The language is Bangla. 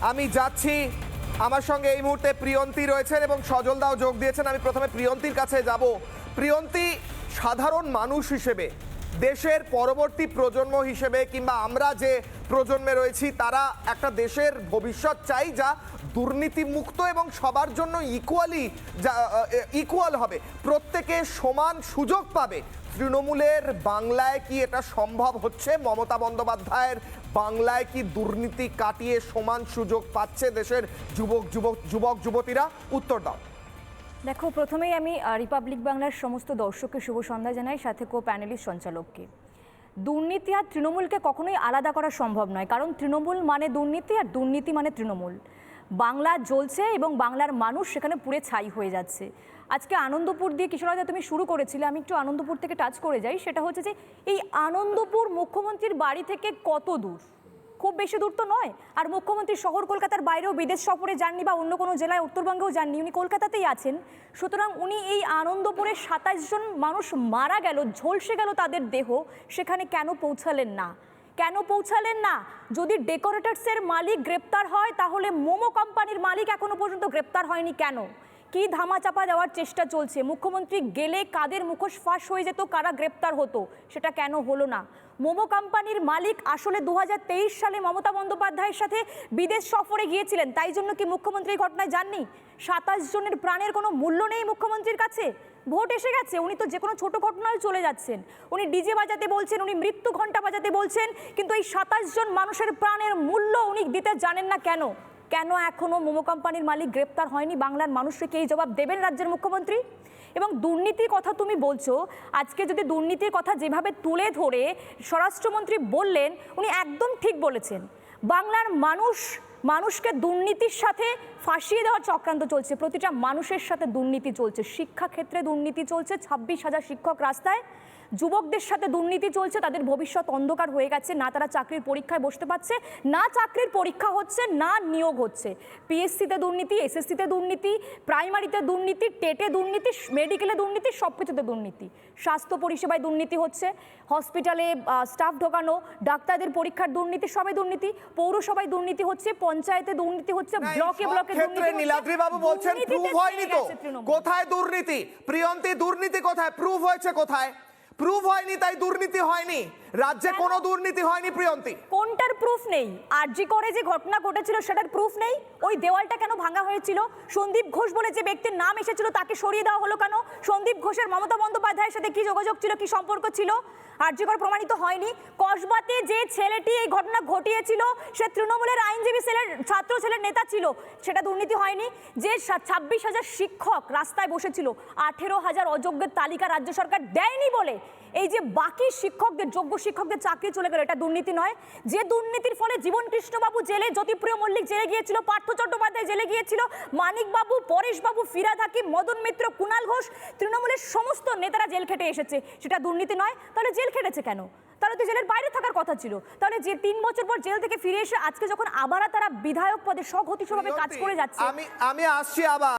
আমি যাচ্ছি। আমার সঙ্গে এই মুহূর্তে প্রিয়ন্তী রয়েছেন এবং সজলদাও যোগ দিয়েছেন। আমি প্রথমে প্রিয়ন্তীর কাছে যাব। প্রিয়ন্তী সাধারণ মানুষ হিসেবে দেশের পরবর্তী প্রজন্ম হিসেবে কিংবা আমরা যে প্রজন্মে রয়েছি, তারা একটা দেশের ভবিষ্যৎ চাই যা দুর্নীতিমুক্ত এবং সবার জন্য ইকুয়ালি ইকুয়াল হবে। প্রত্যেকে সমান সুযোগ পাবে। তৃণমূলের বাংলায় কি এটা সম্ভব হচ্ছে? মমতা বন্দ্যোপাধ্যায়ের বাংলায় কি দুর্নীতি কাটিয়ে সমান সুযোগ পাচ্ছে দেশের যুবক যুবক যুবক, যুবতীরা? উত্তর দাও। দেখো, প্রথমেই আমি রিপাবলিক বাংলার সমস্ত দর্শককে শুভ সন্ধ্যা জানাই, সাথে কো প্যানেলিস্ট সঞ্চালককে। দুর্নীতি আর তৃণমূলকে কখনোই আলাদা করা সম্ভব নয়, কারণ তৃণমূল মানে দুর্নীতি আর দুর্নীতি মানে তৃণমূল। বাংলা জ্বলছে এবং বাংলার মানুষ সেখানে পুড়ে ছাই হয়ে যাচ্ছে। আজকে আনন্দপুর দিয়ে কিশোরদা তুমি শুরু করেছিলে, আমি একটু আনন্দপুর থেকে টাচ করে যাই, সেটা হচ্ছে যে, এই আনন্দপুর মুখ্যমন্ত্রীর বাড়ি থেকে কত দূর? খুব বেশি দূর তো নয়। আর মুখ্যমন্ত্রী শহর কলকাতার বাইরেও বিদেশ সফরে যাননি বা অন্য কোনো জেলায় উত্তরবঙ্গেও যাননি, উনি কলকাতাতেই আছেন। সুতরাং উনি এই আনন্দপুরে সাতাশ জন মানুষ মারা গেল, ঝলসে গেল তাদের দেহ, সেখানে কেন পৌঁছালেন না? কেন পৌঁছালেন না? যদি ডেকোরেটার্সের মালিক গ্রেপ্তার হয়, তাহলে মোমো কোম্পানির মালিক এখনও পর্যন্ত গ্রেপ্তার হয়নি কেন? কি ধামাচাপা দেওয়ার চেষ্টা চলছে? মুখ্যমন্ত্রী গেলে কাদের মুখোশ ফাঁস হয়ে যেত? কারা গ্রেপ্তার হতো? সেটা কেন হলো না? মোমো কোম্পানির মালিক আসলে দু হাজার তেইশ সালে মমতা বন্দ্যোপাধ্যায়ের সাথে বিদেশ সফরে গিয়েছিলেন। তাই জন্য কি মুখ্যমন্ত্রী ঘটনায় যাননি? সাতাশ জনের প্রাণের কোনো মূল্য নেই মুখ্যমন্ত্রীর কাছে? ভোট এসে গেছে, উনি তো যে কোনো ছোট ঘটনায় চলে যাচ্ছেন। উনি ডিজে বাজাতে বলছেন, উনি মৃত্যু ঘণ্টা বাজাতে বলছেন, কিন্তু এই সাতাশ জন মানুষের প্রাণের মূল্য উনি দিতে জানেন না কেন? কেন এখনও মোমো কোম্পানির মালিক গ্রেপ্তার হয়নি? বাংলার মানুষকে এই জবাব দেবেন রাজ্যের মুখ্যমন্ত্রী? এবং দুর্নীতির কথা তুমি বলছো, আজকে যদি দুর্নীতির কথা যেভাবে তুলে ধরে স্বরাষ্ট্রমন্ত্রী বললেন, উনি একদম ঠিক বলেছেন। বাংলার মানুষ, মানুষকে দুর্নীতির সাথে ফাঁসিয়ে দেওয়ার চক্রান্ত চলছে। প্রতিটা মানুষের সাথে দুর্নীতি চলছে। শিক্ষাক্ষেত্রে দুর্নীতি চলছে। ছাব্বিশ হাজার শিক্ষক রাস্তায়। যুবকদের সাথে দুর্নীতি চলছে তাদের ভবিষ্যৎ অন্ধকার হয়ে গেছে না তারা চাকরির পরীক্ষায় বসতে পারছে না চাকরির পরীক্ষা হচ্ছে না নিয়োগ হচ্ছে। পিএসসিতে দুর্নীতি এসএসসিতে দুর্নীতি প্রাইমারিতে দুর্নীতি টেটে দুর্নীতি মেডিকেলে দুর্নীতি সব কিছুতে দুর্নীতি। স্বাস্থ্য পরিষেবায় দুর্নীতি হচ্ছে হসপিটালে স্টাফ ঢোকানো ডাক্তারদের পরীক্ষার দুর্নীতি সবে দুর্নীতি পৌরসভায় দুর্নীতি হচ্ছে পঞ্চায়েতে দুর্নীতি হচ্ছে ব্লকে ব্লকে দুর্নীতি নীলাদ্রি বাবু বলছেন প্রুভ হয়নি তো। কোথায় দুর্নীতি? প্রিয়ন্তী দুর্নীতি কোথায়? প্রুভ হয়েছে কোথায়? প্রুভ হয়নি তাই দুর্নীতি হয়নি। রাজ্যে কোনো দুর্নীতি হয়নি প্রিয়ন্তী। কোনটার প্রুফ নেই? আরজি করে যে ঘটনা ঘটেছিল সেটার প্রুফ নেই? ওই দেওয়ালটা কেন ভাঙা হয়েছিল? সন্দীপ ঘোষ বলে যে ব্যক্তির নাম এসেছিল তাকে সরিয়ে দেওয়া হলো কেন? সন্দীপ ঘোষের মমতা বন্দ্যোপাধ্যায়ের সাথে কি যোগাযোগ ছিল কি সম্পর্ক ছিল? আরজিকর প্রমাণিত হয়নি। কসবাতে যে ছেলেটি এই ঘটনা ঘটিয়েছিল সে তৃণমূলের আইনজীবী ছেলের ছাত্র ছেলের নেতা ছিল সেটা দুর্নীতি হয়নি। যে ছাব্বিশ হাজার শিক্ষক রাস্তায় বসেছিল আঠেরো হাজার অযোগ্যের তালিকা রাজ্য সরকার দেয়নি বলে এই যে বাকি শিক্ষকদের যোগ্য শিক্ষকদের চাকরি চলে গেল এটা দুর্নীতি নয়। যে দুর্নীতির ফলে জীবন কৃষ্ণবাবু জেলে জ্যোতিপ্রিয় মল্লিক জেলে গিয়েছিল পার্থ চট্টোপাধ্যায় জেলে গিয়েছিল মানিকবাবু পরেশবাবু ফিরাদ হাকিম মদন মিত্র কুণাল ঘোষ তৃণমূলের সমস্ত নেতারা জেল খেটে এসেছে। সেটা দুর্নীতি নয় তাহলে জেল খেটেছে কেন? তাহলে তো জেলের বাইরে থাকার কথা ছিল। তাহলে যে তিন বছর পর জেল থেকে ফিরে এসে আজকে যখন আবার তারা বিধায়ক পদে স্বঘতিশভাবে কাজ করে যাচ্ছে আমি আমি আসছি আবার।